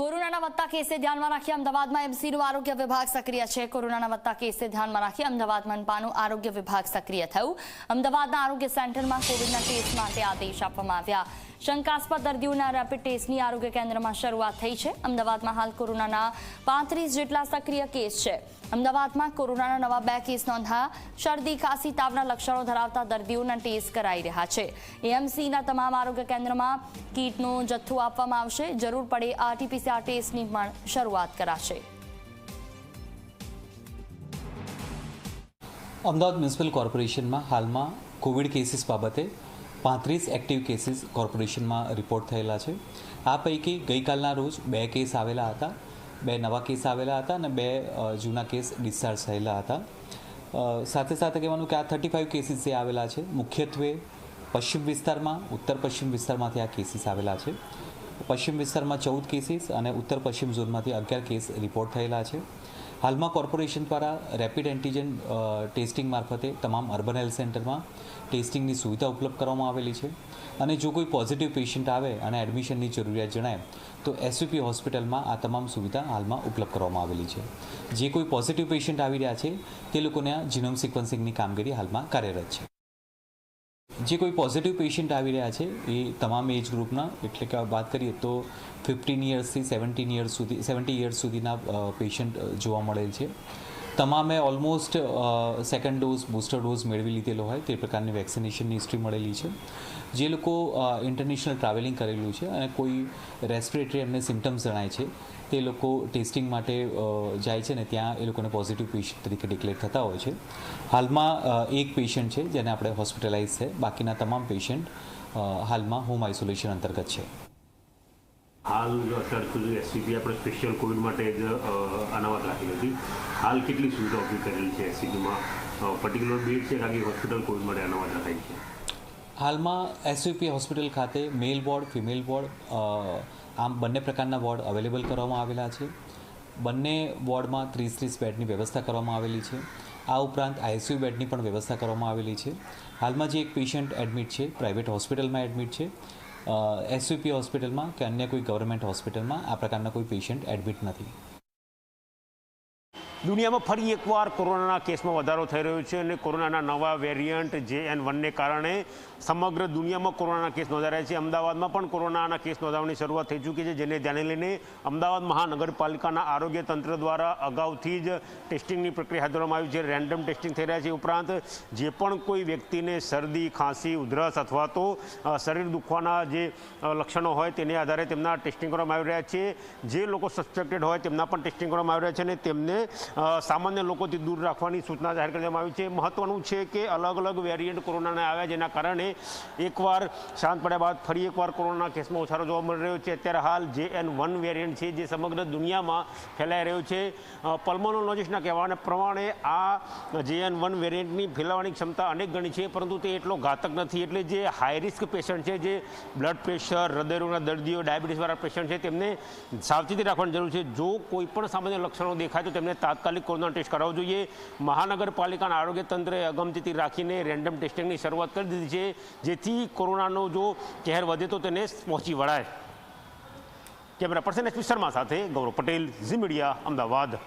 કોરોનાના વધતા કેસે ધ્યાનમાં રાખી અમદાવાદમાં એમસીનું આરોગ્ય વિભાગ સક્રિય છે. કોરોનાના વધતા કેસે ધ્યાનમાં રાખી અમદાવાદ મનપાનું આરોગ્ય વિભાગ સક્રિય થયું. અમદાવાદના આરોગ્ય સેન્ટરમાં કોવિડના ટેસ્ટ માટે આદેશ આપવામાં આવ્યા. શંકાસ્પદ દર્દીઓના રેપિડ ટેસ્ટની આરોગ્ય કેન્દ્રમાં શરૂઆત થઈ છે. અમદાવાદમાં હાલ કોરોનાના પાંત્રીસ જેટલા સક્રિય કેસ છે. અમદાવાદમાં કોરોનાના નવા બે કેસ નોંધાયા. શરદી, ખાંસી, તાવના લક્ષણો ધરાવતા દર્દીઓના ટેસ્ટ કરાઈ રહ્યા છે. એએમસીના તમામ આરોગ્ય કેન્દ્રમાં કીટનો જથ્થો આપવામાં આવશે. જરૂર પડે આરટીપીસીઆર ટેસ્ટની પણ શરૂઆત કરાશે. અમદાવાદ મ્યુનિસિપલ કોર્પોરેશનમાં હાલમાં કોવિડ કેસીસ બાબતે પાંત્રીસ એક્ટિવ કેસીસ કોર્પોરેશનમાં રિપોર્ટ થયેલા છે. આ પૈકી ગઈકાલના રોજ બે કેસ આવેલા હતા. બે નવા કેસ આવેલા હતા અને બે જૂના કેસ ડિસ્ચાર્જ થયેલા હતા. સાથે સાથે કહેવાનું કે આ થર્ટી ફાઇવ કેસીસ જે આવેલા છે, મુખ્યત્વે પશ્ચિમ વિસ્તારમાં, ઉત્તર પશ્ચિમ વિસ્તારમાંથી આ કેસીસ આવેલા છે. પશ્ચિમ વિસ્તારમાં ચૌદ કેસીસ અને ઉત્તર પશ્ચિમ ઝોનમાંથી અગિયાર કેસ રિપોર્ટ થયેલા છે. હાલમાં કોર્પોરેશન દ્વારા રેપિડ એન્ટીજન ટેસ્ટિંગ મારફતે તમામ અર્બન હેલ્થ સેન્ટરમાં ટેસ્ટિંગની સુવિધા ઉપલબ્ધ કરવામાં આવેલી છે. અને જો કોઈ પોઝિટિવ પેશન્ટ આવે અને એડમિશનની જરૂરિયાત જણાય, તો એસયુપી હોસ્પિટલમાં આ તમામ સુવિધા હાલમાં ઉપલબ્ધ કરવામાં આવેલી છે. જે કોઈ પોઝિટિવ પેશન્ટ આવી રહ્યા છે, તે લોકોને આ જીનોમ સિક્વન્સિંગની કામગીરી હાલમાં કાર્યરત છે. જે કોઈ પોઝિટિવ પેશન્ટ આવી રહ્યા છે, એ તમામ એજ ગ્રુપના એટલે કે વાત કરીએ તો ફિફ્ટીન યર્સથી સેવન્ટીન યર્સ સુધી સેવન્ટી યર્સ સુધીના પેશન્ટ જોવા મળેલ છે. તમામે almost second dose booster dose મેળવી લીધેલો હોય તે પ્રકારની વેક્સિનેશનની હિસ્ટ્રી મળેલી છે. જે લોકો ઇન્ટરનેશનલ ટ્રાવેલિંગ કરેલું છે અને કોઈ રેસ્પિરેટરી એમને સિમ્ટમ્સ જણાય છે, તે લોકો ટેસ્ટિંગ માટે જાય છે ને ત્યાં એ લોકોને પોઝિટિવ પેશન્ટ તરીકે ડિક્લેર થતા હોય છે. હાલમાં એક પેશન્ટ છે જેને આપણે હોસ્પિટલાઇઝ છે. બાકીના તમામ પેશન્ટ હાલમાં હોમ આઇસોલેશન અંતર્ગત છે. હાલ સુધી એસસીપી આપણે સ્પેશિયલ કોવિડ માટે જ અનામત રાખી હતી. હાલ કેટલી સુવિધા ઊભી કરેલી છે એસસીપીમાં પર્ટિક્યુલર બેડ છે કે હોસ્પિટલ કોવિડ માટે અનામત રખાઈ છે? હાલમાં એસયુપી હોસ્પિટલ ખાતે મેલ વોર્ડ ફિમેલ વોર્ડ આમ બંને પ્રકારના વોર્ડ અવેલેબલ કરવામાં આવેલા છે. બંને વોર્ડમાં ત્રીસ ત્રીસ બેડની વ્યવસ્થા કરવામાં આવેલી છે. આ ઉપરાંત આઈસીયુ બેડની પણ વ્યવસ્થા કરવામાં આવેલી છે. હાલમાં જે એક પેશન્ટ એડમિટ છે પ્રાઇવેટ હોસ્પિટલમાં એડમિટ છે. એસવીપી હોસ્પિટલમાં કે અન્ય કોઈ ગવર્મેન્ટ હોસ્પિટલમાં આ પ્રકારના કોઈ પેશન્ટ એડમિટ નથી. દુનિયામાં ફરી એકવાર કોરોનાના કેસમાં વધારો થઈ રહ્યો છે અને કોરોનાના નવા વેરિયન્ટ જે એન વનને કારણે સમગ્ર દુનિયામાં કોરોનાના કેસ નોંધાયા છે. અમદાવાદમાં પણ કોરોનાના કેસ નોંધાવવાની શરૂઆત થઈ ચૂકી છે, જેને ધ્યાને લઈને અમદાવાદ મહાનગરપાલિકાના આરોગ્ય તંત્ર દ્વારા અગાઉથી જ ટેસ્ટિંગની પ્રક્રિયા હાથ ધરવામાં આવી છે. રેન્ડમ ટેસ્ટિંગ થઈ રહ્યા છે. ઉપરાંત જે પણ કોઈ વ્યક્તિને શરદી, ખાંસી, ઉધરસ અથવા તો શરીર દુખવાના જે લક્ષણો હોય તેને આધારે તેમના ટેસ્ટિંગ કરવામાં આવી રહ્યા છે. જે લોકો સસ્પેક્ટેડ હોય તેમના પણ ટેસ્ટિંગ કરવામાં આવી રહ્યા છે અને તેમને સામાન્ય લોકોથી દૂર રાખવાની સૂચના જાહેર કરવામાં આવી છે. મહત્વનું છે કે અલગ અલગ વેરિયન્ટ કોરોનાના આવ્યા જેના કારણે એકવાર શાંત પડ્યા બાદ ફરી એકવાર કોરોના કેસમાં ઓછારો જોવા મળી રહ્યો છે. અત્યારે હાલ જે એન વન વેરિયન્ટ છે જે સમગ્ર દુનિયામાં ફેલાઈ રહ્યો છે. પલ્મોનોલોજીસ્ટના કહેવાને પ્રમાણે આ જે એન વન વેરિયન્ટની ફેલાવાની ક્ષમતા અનેક ગણી છે, પરંતુ તે એટલો ઘાતક નથી. એટલે જે હાઈ રિસ્ક પેશન્ટ છે, જે બ્લડ પ્રેશર હૃદયરોગના દર્દીઓ ડાયાબિટીસવાળા પેશન્ટ છે, તેમને સાવચેતી રાખવાની જરૂર છે. જો કોઈ પણ સામાન્ય લક્ષણો દેખાય તો તેમને તાત્કાલિક કોરોના ટેસ્ટ કરાવવો જોઈએ. મહાનગરપાલિકાના આરોગ્ય તંત્રે અગમચેતી રાખીને રેન્ડમ ટેસ્ટિંગની શરૂઆત કરી દીધી છે, જેથી કોરોનાનો જો કહેર વધે તો તેને પહોંચી વળાય. કેમેરા પર્સન એસપી શર્મા સાથે ગૌરવ પટેલ, ઝી મીડિયા, અમદાવાદ.